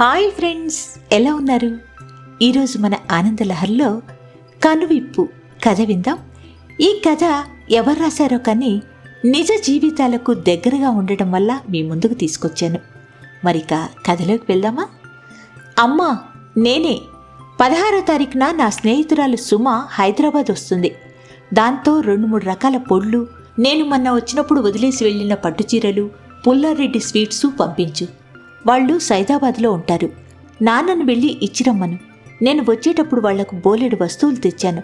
Hi friends ఎలా ఉన్నారు? ఈరోజు మన ఆనందలహర్లో కనువిప్పు కథ విందాం. ఈ కథ ఎవరు రాశారో కానీ నిజ జీవితాలకు దగ్గరగా ఉండటం వల్ల మీ ముందుకు తీసుకొచ్చాను. మరిక కథలోకి వెళ్దామా? అమ్మా నేనే. పదహారో తారీఖున నా స్నేహితురాలు సుమ హైదరాబాద్ వస్తుంది. దాంతో రెండు మూడు రకాల పొళ్ళు నేను మొన్న వచ్చినప్పుడు వదిలేసి వెళ్ళిన పట్టుచీరలు పుల్లారెడ్డి స్వీట్సు పంపించు. వాళ్ళు సైదాబాద్లో ఉంటారు. నాన్నను వెళ్ళి ఇచ్చిరమ్మను. నేను వచ్చేటప్పుడు వాళ్ళకు బోలెడు వస్తువులు తెచ్చాను.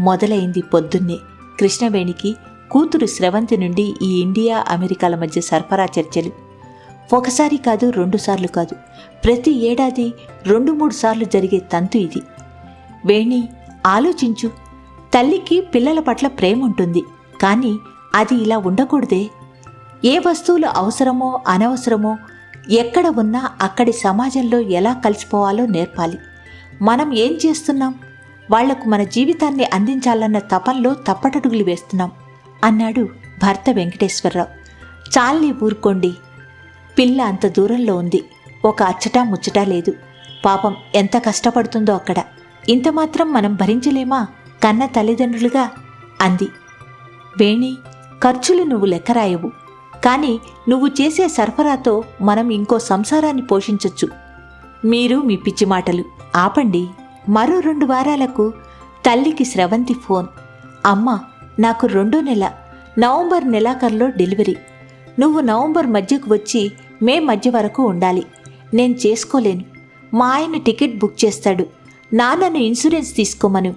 మొదలైంది పొద్దున్నే. కృష్ణవేణికి కూతురు స్రవంతి నుండి ఈ ఇండియా అమెరికాల మధ్య సరఫరా చర్చలు. ఒకసారి కాదు రెండుసార్లు కాదు. ప్రతి ఏడాది రెండు మూడు సార్లు జరిగే తంతు ఇది. వేణి ఆలోచించు. తల్లికి పిల్లల పట్ల ప్రేమ ఉంటుంది. కానీ అది ఇలా ఉండకూడదే. ఏ వస్తువులు అవసరమో అనవసరమో ఎక్కడ ఉన్నా అక్కడి సమాజంలో ఎలా కలిసిపోవాలో నేర్పాలి. మనం ఏం చేస్తున్నాం? వాళ్ళకు మన జీవితాన్ని అందించాలన్న తపంలో తప్పటడుగులు వేస్తున్నాం అన్నాడు భర్త వెంకటేశ్వరరావు. చాలని ఊరుకోండి. పిల్ల అంత దూరంలో ఉంది. ఒక అచ్చటా ముచ్చటా లేదు. పాపం ఎంత కష్టపడుతుందో అక్కడ. ఇంత మాత్రం మనం భరించలేమా? కన్న తల్లిదండ్రులుగా అంది. వేణి ఖర్చులు నువ్వు లెక్కరాయవు కానీ నువ్వు చేసే సరఫరాతో మనం ఇంకో సంసారాన్ని పోషించవచ్చు మీరు మీ పిచ్చి మాటలు ఆపండి. మరో రెండు వారాలకు తల్లికి స్రవంతి ఫోన్. అమ్మ నాకు రెండో నెల నవంబర్ నెలాఖరులో డెలివరీ. నువ్వు నవంబర్ మధ్యకు వచ్చి మే మధ్య వరకు ఉండాలి. నేను చేసుకోలేను. మా ఆయన టికెట్ బుక్ చేస్తాడు. నాన్నను ఇన్సూరెన్స్ తీసుకోమను.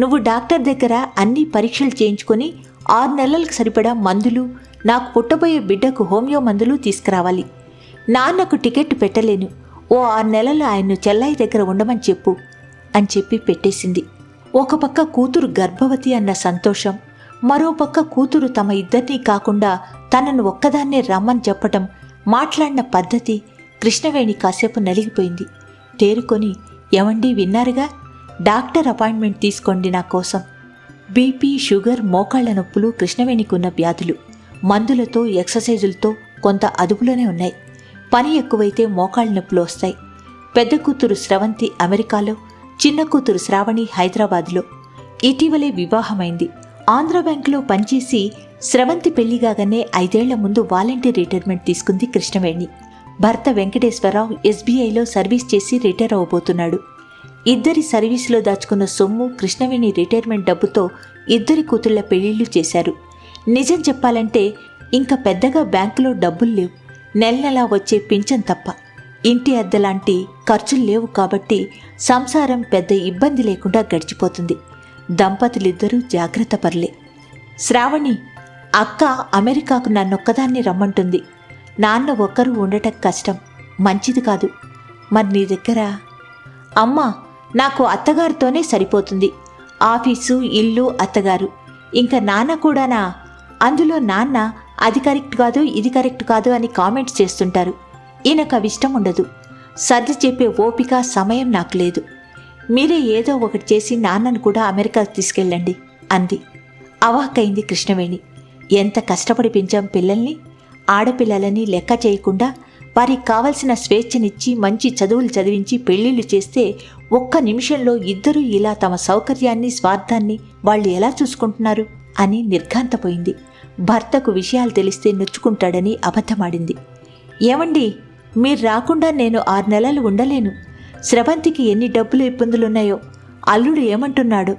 నువ్వు డాక్టర్ దగ్గర అన్ని పరీక్షలు చేయించుకొని ఆరు నెలలకు సరిపడా మందులు నాకు పుట్టబోయే బిడ్డకు హోమియో మందులు తీసుకురావాలి. నాన్నకు టికెట్ పెట్టలేను. ఓ ఆరు నెలలు ఆయన్ను చెల్లయ్య దగ్గర ఉండమని చెప్పు అని చెప్పి పెట్టేసింది. ఒక పక్క కూతురు గర్భవతి అన్న సంతోషం మరో పక్క కూతురు తమ ఇద్దరినీ కాకుండా తనను ఒక్కదాన్నే రమ్మని చెప్పటం మాట్లాడిన పద్ధతి కృష్ణవేణి కాసేపు నలిగిపోయింది. తేరుకొని ఎవండి విన్నారుగా? డాక్టర్ అపాయింట్మెంట్ తీసుకోండి నా కోసం. బీపీ షుగర్ మోకాళ్ళ నొప్పులు కృష్ణవేణికున్న వ్యాధులు. మందులతో ఎక్సర్సైజులతో కొంత అదుపులోనే ఉన్నాయి. పని ఎక్కువైతే మోకాళ్ళ నొప్పులు వస్తాయి. పెద్ద కూతురు స్రవంతి అమెరికాలో చిన్న కూతురు శ్రావణి హైదరాబాద్లో. ఇటీవలే వివాహమైంది. ఆంధ్ర బ్యాంకులో పనిచేసి స్రవంతి పెళ్ళిగాగానే ఐదేళ్ళ ముందు వాలంటీర్ రిటైర్మెంట్ తీసుకుంది కృష్ణవేణి. భర్త వెంకటేశ్వరరావు ఎస్బీఐలో సర్వీస్ చేసి రిటైర్ అవబోతున్నాడు ఇద్దరి సర్వీసులో దాచుకున్న సొమ్ము కృష్ణవేణి రిటైర్మెంట్ డబ్బుతో ఇద్దరి కూతుళ్ళ పెళ్ళిళ్ళు చేశారు. నిజం చెప్పాలంటే ఇంకా పెద్దగా బ్యాంకులో డబ్బులు లేవు. నెల నెలా వచ్చే పింఛన్ తప్ప. ఇంటి అద్దెలాంటి ఖర్చులు లేవు కాబట్టి సంసారం పెద్ద ఇబ్బంది లేకుండా గడిచిపోతుంది. దంపతులిద్దరూ జాగ్రత్త పర్లే. శ్రావణి అక్క అమెరికాకు నన్నొక్కదాన్ని రమ్మంటుంది. నాన్న ఒక్కరు ఉండటం కష్టం. మంచిది కాదు. మరి నీ దగ్గర అమ్మా నాకు అత్తగారితోనే సరిపోతుంది. ఆఫీసు ఇల్లు అత్తగారు. ఇంకా నాన్న కూడానా? అందులో నాన్న అది కరెక్ట్ కాదు ఇది కరెక్ట్ కాదు అని కామెంట్స్ చేస్తుంటారు. ఈయనకు అవి ఇష్టం ఉండదు. సర్ది చెప్పే ఓపిక సమయం నాకు లేదు. మీరే ఏదో ఒకటి చేసి నాన్నను కూడా అమెరికాకు తీసుకెళ్ళండి అంది. అవాక్కైంది కృష్ణవేణి. ఎంత కష్టపడి పెంచాం పిల్లల్ని? ఆడపిల్లలని లెక్క చేయకుండా వారికి కావలసిన స్వేచ్ఛనిచ్చి మంచి చదువులు చదివించి పెళ్ళిళ్ళు చేస్తే ఒక్క నిమిషంలో ఇద్దరూ ఇలా తమ సౌకర్యాన్ని స్వార్థాన్ని వాళ్ళు ఎలా చూసుకుంటున్నారు అని నిర్ఘాంతపోయింది. భర్తకు విషయాలు తెలిస్తే నొచ్చుకుంటాడని అబద్ధమాడింది. ఏమండి మీరు రాకుండా నేను ఆరు నెలలు ఉండలేను. స్రవంతికి ఎన్ని డబ్బులు ఇబ్బందులున్నాయో అల్లుడు ఏమంటున్నాడు.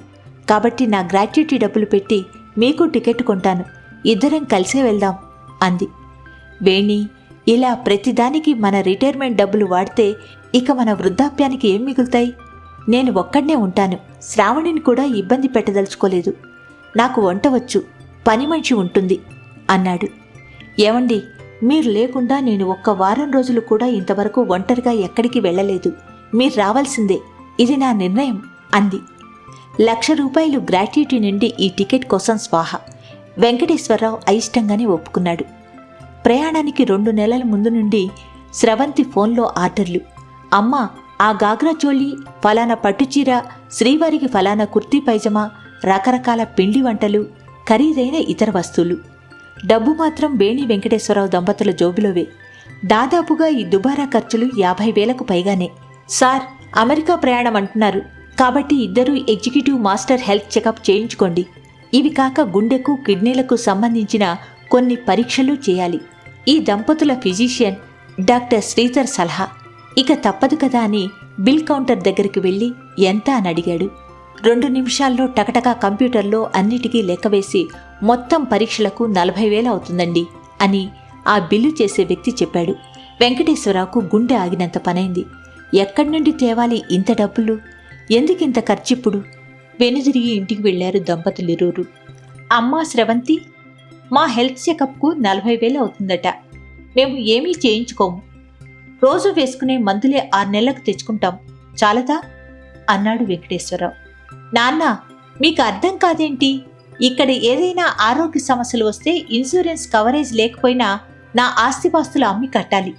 కాబట్టి నా గ్రాట్యుటీ డబ్బులు పెట్టి మీకు టికెట్ కొంటాను. ఇద్దరం కలిసే వెళ్దాం అంది. వేణి ఇలా ప్రతిదానికి మన రిటైర్మెంట్ డబ్బులు వాడితే ఇక మన వృద్ధాప్యానికి ఏం మిగులుతాయి? నేను ఒక్కడనే ఉంటాను. శ్రావణిని కూడా ఇబ్బంది పెట్టదలుచుకోలేదు. నాకు వంట వచ్చు పని మనిషి ఉంటుంది అన్నాడు. ఏమండి మీరు లేకుండా నేను ఒక్క వారం రోజులు కూడా ఇంతవరకు ఒంటరిగా ఎక్కడికి వెళ్ళలేదు. మీరు రావాల్సిందే. ఇది నా నిర్ణయం అంది. లక్ష రూపాయలు గ్రాట్యుటీ నుండి ఈ టికెట్ కోసం స్వాహ. వెంకటేశ్వరరావు అయిష్టంగానే ఒప్పుకున్నాడు. ప్రయాణానికి రెండు నెలల ముందు నుండి స్రవంతి ఫోన్లో ఆర్డర్లు. అమ్మా ఆ గాగ్రా చోళీ ఫలానా పట్టుచీర శ్రీవారికి ఫలానా కుర్తీ పైజమా రకరకాల పిండి వంటలు ఖరీదైన ఇతర వస్తువులు. డబ్బు మాత్రం వేణి వెంకటేశ్వరరావు దంపతుల జోబులోవే. దాదాపుగా ఈ దుబారా ఖర్చులు యాభై వేలకు పైగానే. సార్ అమెరికా ప్రయాణం అంటున్నారు. కాబట్టి ఇద్దరూ ఎగ్జిక్యూటివ్ మాస్టర్ హెల్త్ చెకప్ చేయించుకోండి. ఇవి కాక గుండెకు కిడ్నీలకు సంబంధించిన కొన్ని పరీక్షలు చేయాలి. ఈ దంపతుల ఫిజిషియన్ డాక్టర్ శ్రీధర్ సలహా. ఇక తప్పదు కదా అని బిల్ కౌంటర్ దగ్గరికి వెళ్ళి ఎంత అని అడిగాడు. రెండు నిమిషాల్లో టకటకా కంప్యూటర్లో అన్నిటికీ లెక్కవేసి మొత్తం పరీక్షలకు నలభై వేలు అవుతుందండి అని ఆ బిల్లు చేసే వ్యక్తి చెప్పాడు. వెంకటేశ్వరరావుకు గుండె ఆగినంత పనైంది. ఎక్కడి నుండి తేవాలి ఇంత డబ్బులు? ఎందుకింత ఖర్చిప్పుడు? వెనుదిరిగి ఇంటికి వెళ్ళారు దంపతులిరువురు అమ్మా స్రవంతి మా హెల్త్ చెకప్కు నలభై వేలు అవుతుందట. మేము ఏమీ చేయించుకోము. రోజు వేసుకునే మందులే ఆరు నెలలకు తెచ్చుకుంటాం. చాలదా? అన్నాడు వెంకటేశ్వరరావు. నాన్న మీకు అర్థం కాదేంటి? ఇక్కడ ఏదైనా ఆరోగ్య సమస్యలు వస్తే ఇన్సూరెన్స్ కవరేజ్ లేకపోయినా నా ఆస్తిపాస్తులు అమ్మి కట్టాలి.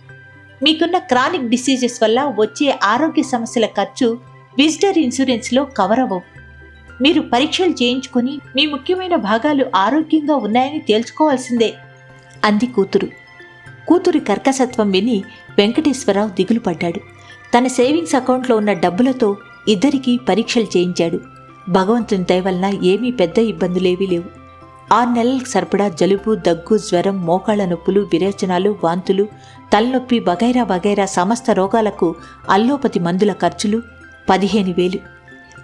మీకున్న క్రానిక్ డిసీజెస్ వల్ల వచ్చే ఆరోగ్య సమస్యల ఖర్చు విజిటర్ ఇన్సూరెన్స్లో కవర్ అవ్వవు మీరు పరీక్షలు చేయించుకుని మీ ముఖ్యమైన భాగాలు ఆరోగ్యంగా ఉన్నాయని తేల్చుకోవాల్సిందే అంది కూతురు. కూతురి కర్కసత్వం విని వెంకటేశ్వరరావు దిగులు పడ్డాడు. తన సేవింగ్స్ అకౌంట్లో ఉన్న డబ్బులతో ఇద్దరికీ పరీక్షలు చేయించాడు. భగవంతుని దయవలన ఏమీ పెద్ద ఇబ్బందులేవీ లేవు. ఆరు నెలలకు సరిపడా జలుబు దగ్గు జ్వరం మోకాళ్ళ నొప్పులు విరేచనాలు వాంతులు తలనొప్పి వగైరా వగైరా సమస్త రోగాలకు అల్లోపతి మందుల ఖర్చులు పదిహేను వేలు.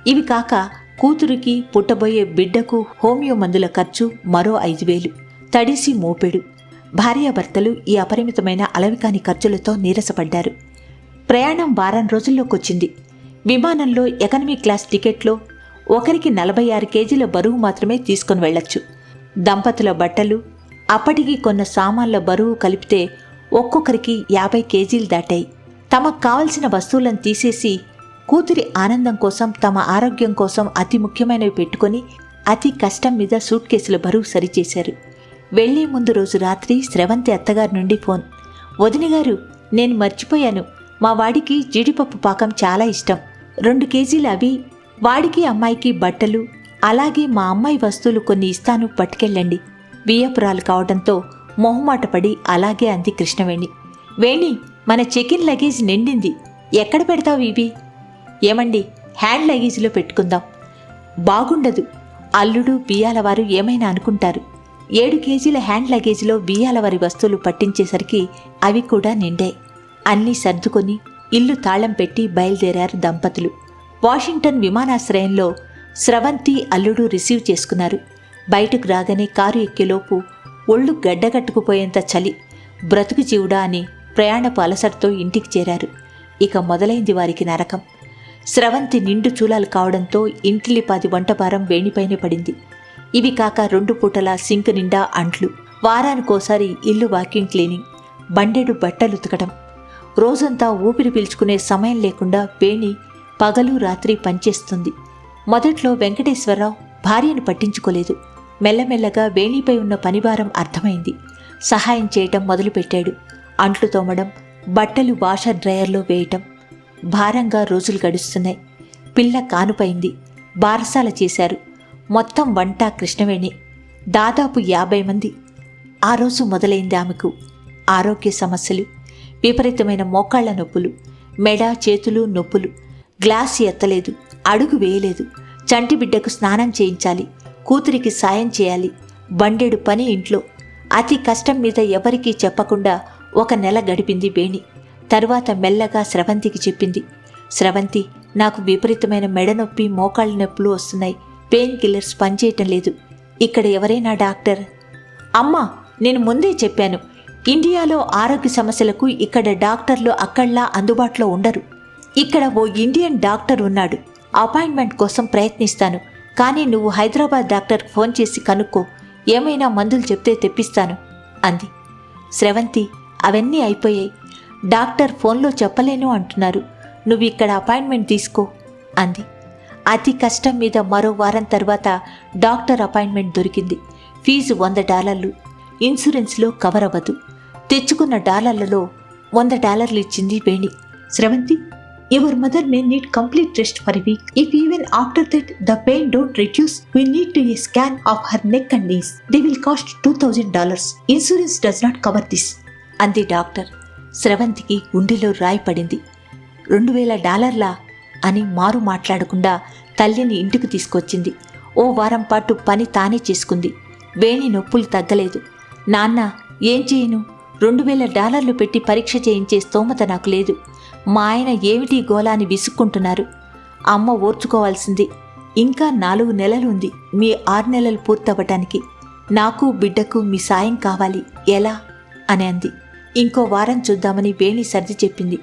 ఇవి కాక కూతురికి పుట్టబోయే బిడ్డకు హోమియో మందుల ఖర్చు మరో ఐదు వేలు. తడిసి మోపెడు. భార్యాభర్తలు ఈ అపరిమితమైన అలవికాని ఖర్చులతో నీరసపడ్డారు. ప్రయాణం వారం రోజుల్లోకొచ్చింది. విమానంలో ఎకనమీ క్లాస్ టికెట్లో ఒకరికి నలభై ఆరు కేజీల బరువు మాత్రమే తీసుకొని వెళ్ళొచ్చు. దంపతుల బట్టలు అప్పటికి కొన్న సామాన్ల బరువు కలిపితే ఒక్కొక్కరికి యాభై కేజీలు దాటాయి. తమకు కావలసిన వస్తువులను తీసేసి కూతురి ఆనందం కోసం తమ ఆరోగ్యం కోసం అతి ముఖ్యమైనవి పెట్టుకొని అతి కష్టం మీద సూట్ కేసుల బరువు సరిచేశారు. వెళ్ళే ముందు రోజు రాత్రి స్రవంతి అత్తగారి నుండి ఫోన్. వదిన గారు నేను మర్చిపోయాను. మా వాడికి జీడిపప్పు పాకం చాలా ఇష్టం. రెండు కేజీలు అవి. వాడికి అమ్మాయికి బట్టలు అలాగే మా అమ్మాయి వస్తువులు కొన్ని ఇస్తాను పట్టుకెళ్ళండి. వియ్యపురాలు కావడంతో మొహమాటపడి అలాగే అంది కృష్ణవేణి. వేణి మన చెకిన్ లగేజ్ నిండింది. ఎక్కడ పెడతావు ఇవి? ఏమండి హ్యాండ్ లగేజ్లో పెట్టుకుందాం. బాగుండదు. అల్లుడు బియ్యాల వారు ఏమైనా అనుకుంటారు. ఏడు కేజీల హ్యాండ్ లగేజ్లో బియ్యాల వారి వస్తువులు పట్టించేసరికి అవి కూడా నిండాయి అన్నీ సర్దుకొని ఇల్లు తాళం పెట్టి బయలుదేరారు దంపతులు. వాషింగ్టన్ విమానాశ్రయంలో స్రవంతి అల్లుడు రిసీవ్ చేసుకున్నారు. బయటకు రాగానే కారు ఎక్కేలోపు ఒళ్ళు గడ్డగట్టుకుపోయేంత చలి బ్రతుకు జీవుడా అని ప్రయాణపు అలసటతో ఇంటికి చేరారు. ఇక మొదలైంది వారికి నరకం. స్రవంతి నిండు చూలాలు కావడంతో ఇంటిలిపాది వంటపారం వేణిపైనే పడింది. ఇవి కాక రెండు పూటల సింక్ నిండా అంట్లు. వారానికోసారి ఇల్లు వాక్యూమ్ క్లీనింగ్ బండెడు బట్టలు ఉతకడం రోజంతా ఊపిరి పీల్చుకునే సమయం లేకుండా వేణి పగలు రాత్రి పనిచేస్తుంది. మొదట్లో వెంకటేశ్వరరావు భార్యను పట్టించుకోలేదు. మెల్లమెల్లగా వేణిపై ఉన్న పనిభారం అర్థమైంది. సహాయం చేయటం మొదలుపెట్టాడు. అంట్లు తోమడం బట్టలు వాషర్ డ్రయర్లో వేయటం. భారంగా రోజులు గడుస్తున్నాయి. పిల్ల కానుపైంది. బారసాల చేశారు. మొత్తం వంట కృష్ణవేణి. దాదాపు యాభై మంది. ఆ రోజు మొదలైంది ఆమెకు ఆరోగ్య సమస్యలు విపరీతమైన మోకాళ్ళ నొప్పులు మెడ చేతులు నొప్పులు. గ్లాస్ ఎత్తలేదు అడుగు వేయలేదు. చంటి బిడ్డకు స్నానం చేయించాలి కూతురికి సాయం చేయాలి బండెడు పని ఇంట్లో. అతి కష్టం మీద ఎవరికీ చెప్పకుండా ఒక నెల గడిపింది వేణి. తరువాత మెల్లగా స్రవంతికి చెప్పింది. స్రవంతి నాకు విపరీతమైన మెడ నొప్పి మోకాళ్ళ నొప్పులు వస్తున్నాయి. పెయిన్ కిల్లర్స్ పనిచేయటం లేదు. ఇక్కడ ఎవరైనా డాక్టర్? అమ్మా నేను ముందే చెప్పాను. ఇండియాలో ఆరోగ్య సమస్యలకు ఇక్కడ డాక్టర్లు అక్కడ్లా అందుబాటులో ఉండరు. ఇక్కడ ఓ ఇండియన్ డాక్టర్ ఉన్నాడు. అపాయింట్మెంట్ కోసం ప్రయత్నిస్తాను. కానీ నువ్వు హైదరాబాద్ డాక్టర్కి ఫోన్ చేసి కనుక్కో. ఏమైనా మందులు చెప్తే తెప్పిస్తాను అంది. స్రవంతి అవన్నీ అయిపోయాయి. డాక్టర్ ఫోన్లో చెప్పలేను అంటున్నారు. నువ్వు ఇక్కడ అపాయింట్మెంట్ తీసుకో అంది. అతి కష్టం మీద మరో వారం తర్వాత డాక్టర్ అపాయింట్మెంట్ దొరికింది. ఫీజు వంద డాలర్లు. ఇన్సూరెన్స్లో కవర్ అవ్వదు. తెచ్చుకున్న డాలర్లలో వంద డాలర్లు ఇచ్చింది Veni. Sravanthi your mother may need complete rest for week. If even after that the pain don't reduce. We need to a scan of her neck and knees. They will cost two thousand dollars. Insurance does not cover this అంది doctor. స్రవంతికి గుండెలో రాయి పడింది. రెండు వేల డాలర్ల అని మారు మాట్లాడకుండా తల్లిని ఇంటికి తీసుకొచ్చింది. ఓ వారం పాటు పని తానే చేసుకుంది. వేణి నొప్పులు తగ్గలేదు. నాన్న ఏం చేయను? రెండు వేల డాలర్లు పెట్టి పరీక్ష చేయించే స్తోమత నాకు లేదు. మా ఆయన ఏమిటి గోలా అని విసుక్కుంటున్నారు. అమ్మ ఓర్చుకోవాల్సింది. ఇంకా నాలుగు నెలలు ఉంది. మీ ఆరు నెలలు పూర్తవ్వటానికి. నాకు బిడ్డకు మీ సాయం కావాలి. ఎలా? అని అంది. ఇంకో వారం చూద్దామని వేణి సర్ది చెప్పింది.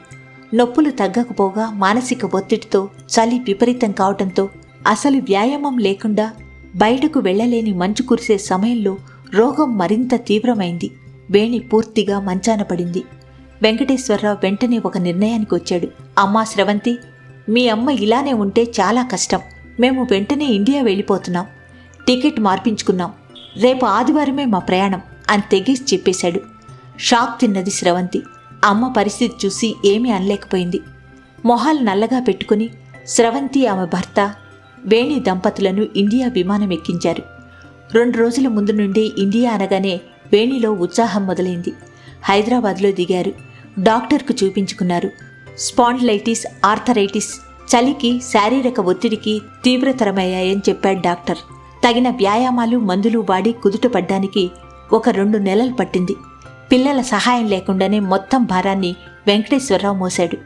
నొప్పులు తగ్గకపోగా మానసిక ఒత్తిడితో చలి విపరీతం కావటంతో అసలు వ్యాయామం లేకుండా బయటకు వెళ్ళలేని మంచు కురిసే సమయంలో రోగం మరింత తీవ్రమైంది. వేణి పూర్తిగా మంచాన పడింది. వెంకటేశ్వరరావు వెంటనే ఒక నిర్ణయానికి వచ్చాడు. అమ్మా స్రవంతి మీ అమ్మ ఇలానే ఉంటే చాలా కష్టం. మేము వెంటనే ఇండియా వెళ్ళిపోతున్నాం. టికెట్ మార్పించుకున్నాం. రేపు ఆదివారమే మా ప్రయాణం అని తెగేసి చెప్పేశాడు. షాక్ తిన్నది స్రవంతి. అమ్మ పరిస్థితి చూసి ఏమీ అనలేకపోయింది. మొహాలు నల్లగా పెట్టుకుని స్రవంతి ఆమె భర్త వేణి దంపతులను ఇండియా విమానం ఎక్కించారు. రెండు రోజుల ముందు నుండి ఇండియా అనగానే వేణిలో ఉత్సాహం మొదలైంది. హైదరాబాద్లో దిగారు. డాక్టర్కు చూపించుకున్నారు. స్పాండ్లైటిస్ ఆర్థరైటిస్ చలికి శారీరక ఒత్తిడికి తీవ్రతరమయ్యాయని చెప్పాడు డాక్టర్. తగిన వ్యాయామాలు మందులు వాడి కుదుటపడ్డానికి ఒక రెండు నెలలు పట్టింది. పిల్లల సహాయం లేకుండానే మొత్తం భారాన్ని వెంకటేశ్వరరావు మోశాడు.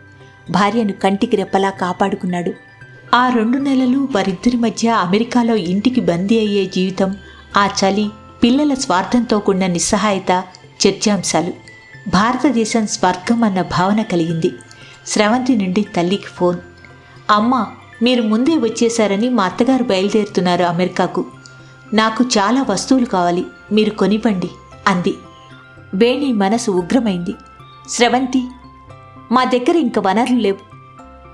భార్యను కంటికి రెప్పలా కాపాడుకున్నాడు. ఆ రెండు నెలలు వారిద్దరి మధ్య అమెరికాలో ఇంటికి బందీ అయ్యే జీవితం ఆ చలి పిల్లల స్వార్థంతో కూడిన నిస్సహాయత చర్చాంశాలు. భారతదేశం స్వర్గం అన్న భావన కలిగింది. స్రవంతి నుండి తల్లికి ఫోన్. అమ్మ మీరు ముందే వచ్చేశారని మా అత్తగారు బయలుదేరుతున్నారు అమెరికాకు. నాకు చాలా వస్తువులు కావాలి మీరు కొనివ్వండి అంది. వేణి మనసు ఉగ్రమైంది. స్రవంతి మా దగ్గర ఇంక వనరులు లేవు.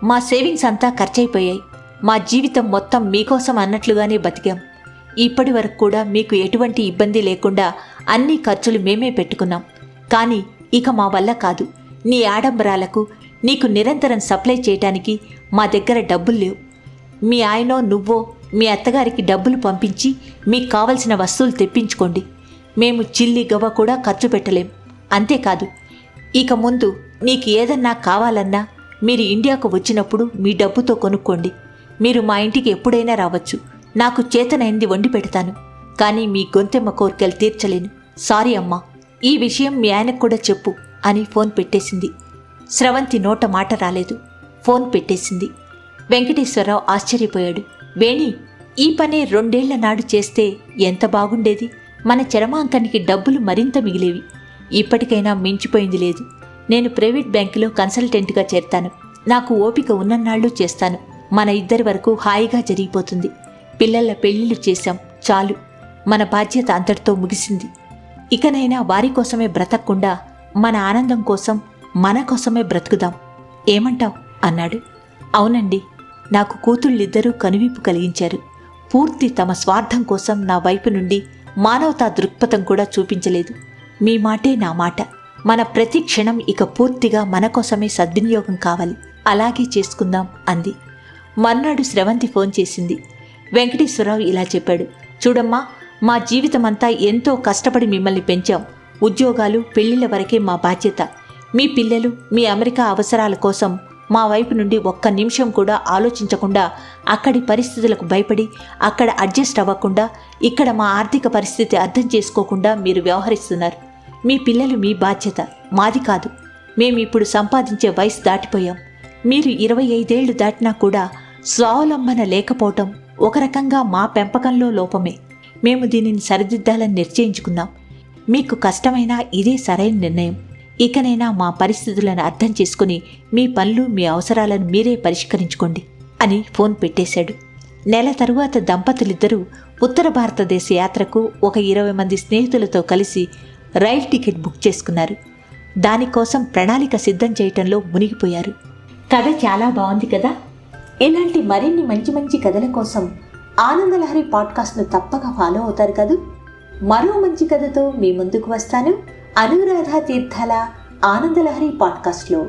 మా సేవింగ్స్ అంతా ఖర్చయిపోయాయి. మా జీవితం మొత్తం మీకోసం అన్నట్లుగానే బతికాం. ఇప్పటి వరకు కూడా మీకు ఎటువంటి ఇబ్బంది లేకుండా అన్ని ఖర్చులు మేమే పెట్టుకున్నాం. కానీ ఇక మా వల్ల కాదు. నీ ఆడంబరాలకు నీకు నిరంతరం సప్లై చేయటానికి మా దగ్గర డబ్బులు లేవు. మీ ఆయనో నువ్వో మీ అత్తగారికి డబ్బులు పంపించి మీకు కావలసిన వస్తువులు తెప్పించుకోండి. మేము చిల్లి గవ్వ కూడా ఖర్చు పెట్టలేం. అంతేకాదు ఇక ముందు నీకు ఏదన్నా కావాలన్నా మీరు ఇండియాకు వచ్చినప్పుడు మీ డబ్బుతో కొనుక్కోండి. మీరు మా ఇంటికి ఎప్పుడైనా రావచ్చు. నాకు చేతనైంది వండి పెడతాను. కానీ మీ గొంతెమ్మ కోరికలు తీర్చలేను. సారీ అమ్మా ఈ విషయం మీ ఆయనకు కూడా చెప్పు అని ఫోన్ పెట్టేసింది. స్రవంతి నోట మాట రాలేదు. ఫోన్ పెట్టేసింది. వెంకటేశ్వరరావు ఆశ్చర్యపోయాడు. వేణి ఈ పనే రెండేళ్ళ నాడు చేస్తే ఎంత బాగుండేది? మన చరమాంకానికి డబ్బులు మరింత మిగిలేవి. ఇప్పటికైనా మించిపోయింది లేదు. నేను ప్రైవేట్ బ్యాంకులో కన్సల్టెంట్గా చేరతాను. నాకు ఓపిక ఉన్నన్నాళ్ళు చేస్తాను. మన ఇద్దరి వరకు హాయిగా జరిగిపోతుంది. పిల్లల పెళ్ళిళ్ళు చేశాం. చాలు. మన బాధ్యత అంతటితో ముగిసింది. ఇకనైనా వారి కోసమే బ్రతకకుండా మన ఆనందం కోసం మన కోసమే బ్రతుకుదాం. ఏమంటావు? అన్నాడు. అవునండి. నాకు కూతుళ్ళిద్దరూ కనువిప్పు కలిగించారు. పూర్తి తమ స్వార్థం కోసం నా వైపు నుండి మానవతా దృక్పథం కూడా చూపించలేదు. మీ మాటే నా మాట. మన ప్రతి క్షణం ఇక పూర్తిగా మన కోసమే సద్వినియోగం కావాలి. అలాగే చేసుకుందాం అంది. మర్నాడు స్రవంతి ఫోన్ చేసింది. వెంకటేశ్వరరావు ఇలా చెప్పాడు. చూడమ్మా మా జీవితమంతా ఎంతో కష్టపడి మిమ్మల్ని పెంచాం. ఉద్యోగాలు పెళ్ళిళ్ళ వరకే మా బాధ్యత. మీ పిల్లలు మీ అమెరికా అవసరాల కోసం మా వైపు నుండి ఒక్క నిమిషం కూడా ఆలోచించకుండా అక్కడి పరిస్థితులకు భయపడి అక్కడ అడ్జస్ట్ అవ్వకుండా ఇక్కడ మా ఆర్థిక పరిస్థితి అర్థం చేసుకోకుండా మీరు వ్యవహరిస్తున్నారు. మీ పిల్లలు మీ బాధ్యత మాది కాదు. మేము ఇప్పుడు సంపాదించే వయసు దాటిపోయాం. మీరు ఇరవై ఐదేళ్ళు దాటినా కూడా స్వావలంబన లేకపోవటం ఒక రకంగా మా పెంపకంలో లోపమే. మేము దీనిని సరిదిద్దాలని నిశ్చయించుకున్నాం మీకు కష్టమైనా ఇదే సరైన నిర్ణయం. ఇకనైనా మా పరిస్థితులను అర్థం చేసుకుని మీ పనులు మీ అవసరాలను మీరే పరిష్కరించుకోండి అని ఫోన్ పెట్టేశాడు. నెల తరువాత దంపతులిద్దరూ ఉత్తర భారతదేశ యాత్రకు ఒక ఇరవై మంది స్నేహితులతో కలిసి రైల్ టికెట్ బుక్ చేసుకున్నారు. దానికోసం ప్రణాళిక సిద్ధం చేయటంలో మునిగిపోయారు. కథ చాలా బాగుంది కదా? ఇలాంటి మరిన్ని మంచి మంచి కథల కోసం ఆనందలహరి పాడ్కాస్ట్ను తప్పక ఫాలో అవుతారు కదూ? మరో మంచి కథతో మీ ముందుకు వస్తాను. అనురాధ తీర్థాల ఆనందలహరి పాడ్కాస్ట్లో